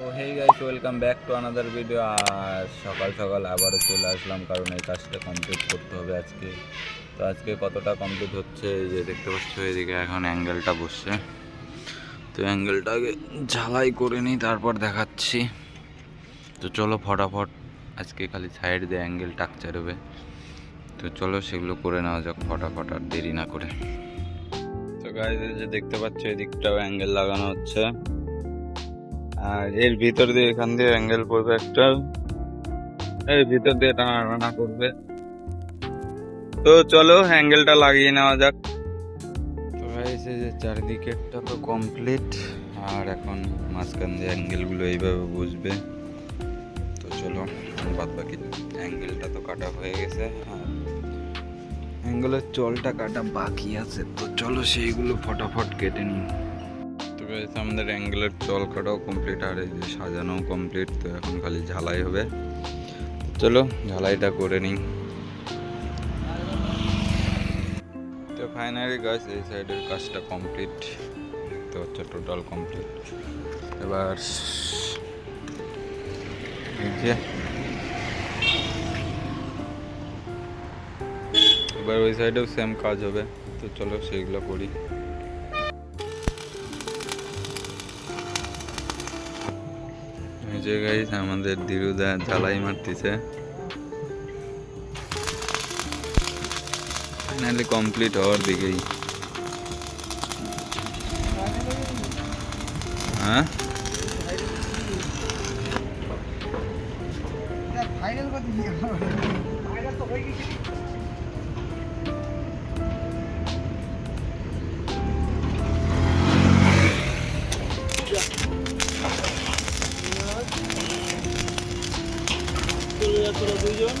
Hey guys welcome back to another video আর সকাল সকাল আবারও চলে আসলাম, কারণ এই কাজটা কমপ্লিট করতে হবে আজকে। তো আজকে কতটা কমপ্লিট হচ্ছে, এই যে দেখতে পাচ্ছ, এদিকে এখন অ্যাঙ্গেলটা বসছে। তো অ্যাঙ্গেলটাকে ঝালাই করে নিই, তারপর দেখাচ্ছি। তো চলো ফটাফট, আজকে খালি সাইড দিয়ে অ্যাঙ্গেল টাকচার হবে তো চলো সেগুলো করে নেওয়া যাক ফটাফট, আর দেরি না করে। তো গাইজ যে দেখতে পাচ্ছ, এদিকটাও অ্যাঙ্গেল লাগানো হচ্ছে। আর এর ভিতর দিয়ে এখান দিয়ে অ্যাঙ্গেল পড়বে একটা। এর ভিতর দিয়ে টানা করবে। তো চলো অ্যাঙ্গেলটা লাগিয়ে নেওয়া যাক। তো এই যে চারিদিকেরটা তো কমপ্লিট আর এখন মাঝখান দিয়ে অ্যাঙ্গেলগুলো এইভাবে বুঝবে তো চলো বাদ বাকি অ্যাঙ্গেলটা তো কাটা হয়ে গেছে। আর অ্যাঙ্গেলের চলটা কাটা বাকি আছে। তো চলো সেইগুলো ফটাফট কেটে নিই। আমাদের অ্যাঙ্গেলের চল কাটাও কমপ্লিট আর এই যে সাজানোও কমপ্লিট তো এখন খালি ঝালাই হবে। চলো, ঝালাইটা করে নিই। তো ফাইনালি গাছ এই সাইডের কাজটা কমপ্লিট দেখতে হচ্ছে টোটাল কমপ্লিট এবার এবার ওই সাইডেও সেম কাজ হবে। তো চলো, সেইগুলো করি। যে গাইস আমাদের দিরুদা ঝালাই মারতেছে। ফাইনালি কমপ্লিট হওয়ার দিকেই। হ্যাঁ? ফাইনাল চলে যাচ্ছে দুইজন।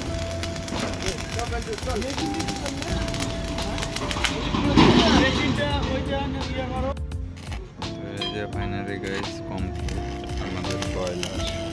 ফাইনালি গাইস কমপ্লিট আমাদের ব্রয়লার